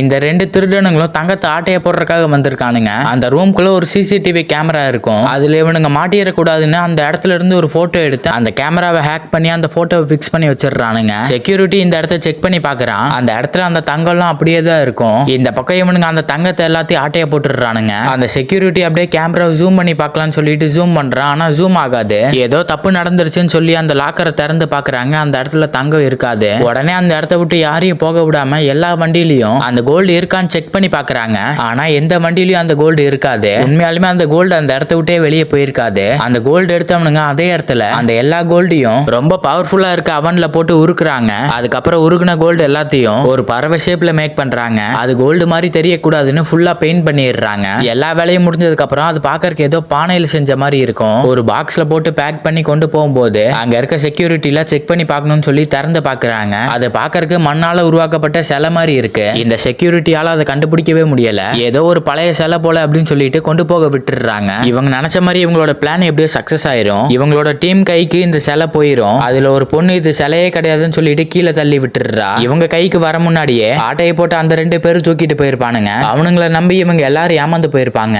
இந்த ரெண்டு திருடனுங்களும் தங்கத்தை ஆட்டைய போடுறதுக்காக வந்திருக்கானுங்க. அந்த ரூம்குள்ள ஒரு சிசிடிவி கேமரா இருக்கும். அதுல இவனுங்க மாட்டிடக்கூடாதுன்னு அந்த இடத்துல இருந்து ஒரு போட்டோ எடுத்து அந்த கேமராவை ஹேக் பண்ணி அந்த போட்டோவை ஃபிக்ஸ் பண்ணி வச்சிடுறானுங்க. செக்யூரிட்டி இந்த இடத்த செக் பண்ணி பாக்குறான் அந்த இடத்துல அந்த தங்கம்லாம் அப்படியே தான் இருக்கும். இந்த பக்கம் இவனுங்க அந்த தங்கத்தை எல்லாத்தையும் ஆட்டைய போட்டுடுறானுங்க. அந்த செக்யூரிட்டி அப்படியே கேமரா ஜூம் பண்ணி பார்க்கலாம்னு சொல்லிட்டு ஜூம் பண்றான். ஆனா ஜூம் ஆகாது. ஏதோ தப்பு நடந்துருச்சுன்னு சொல்லி அந்த லாக்கரை திறந்து பாக்குறாங்க அந்த இடத்துல தங்கம் இருக்காது. உடனே அந்த இடத்த விட்டு யாரையும் போக விடாம எல்லா வண்டியிலையும் அந்த கோல்டு இருக்கான்னு செக் பண்ணி பாக்குறாங்க. ஆனா எந்த வண்டியிலயும் அந்த கோல்டு இருக்காது. உண்மையாலுமே அந்த கோல்டு அந்த இடத்த விட்டே வெளியே போயிருக்காது. அந்த கோல்டு எடுத்தவனுங்க அதே இடத்துல அந்த எல்லா கோல்டையும் ரொம்ப பவர்ஃபுல்லா இருக்க அவன்ல போட்டு உருக்குறாங்க. அதுக்கப்புறம் உருக்குன கோல்டு எல்லாத்தையும் ஒரு பறவை ஷேப்ல மேக் பண்றாங்க. அது கோல்டு மாதிரி தெரியக்கூடாதுன்னு ஃபுல்லா பெயிண்ட் பண்ணிடுறாங்க. எல்லா வேலையும் முடிஞ்சதுக்கு அப்புறம் அது பாக்கறதுக்கு ஏதோ பானையில செஞ்ச மாதிரி இருக்கும். ஒரு பாக்ஸ்ல போட்டு பேக் பண்ணி கொண்டு போகும்போது அங்க இருக்க செக்யூரிட்டில செக் பண்ணி பார்க்கணும்னு சொல்லி திறந்து பாக்குறாங்க. அதை பாக்கறதுக்கு மண்ணால உருவாக்கப்பட்ட சிலை மாதிரி இருக்கு. இந்த செக் செக்யூரிட்டியால அதை கண்டுபிடிக்கவே முடியல. ஏதோ ஒரு பழைய சிலை போல அப்படின்னு சொல்லிட்டு கொண்டு போக விட்டுடுறாங்க. இவங்க நினைச்ச மாதிரி இவங்களோட பிளான் எப்படியோ சக்சஸ் ஆயிரும். இவங்களோட டீம் கைக்கு இந்த சிலை போயிரும். அதுல ஒரு பொண்ணு இது சிலையே கிடையாதுன்னு சொல்லிட்டு கீழே தள்ளி விட்டுடுறா. இவங்க கைக்கு வர முன்னாடியே ஆட்டையை போட்டு அந்த ரெண்டு பேரும் தூக்கிட்டு போயிருப்பானுங்க. அவனுங்களை நம்பி இவங்க எல்லாரும் ஏமாந்து போயிருப்பாங்க.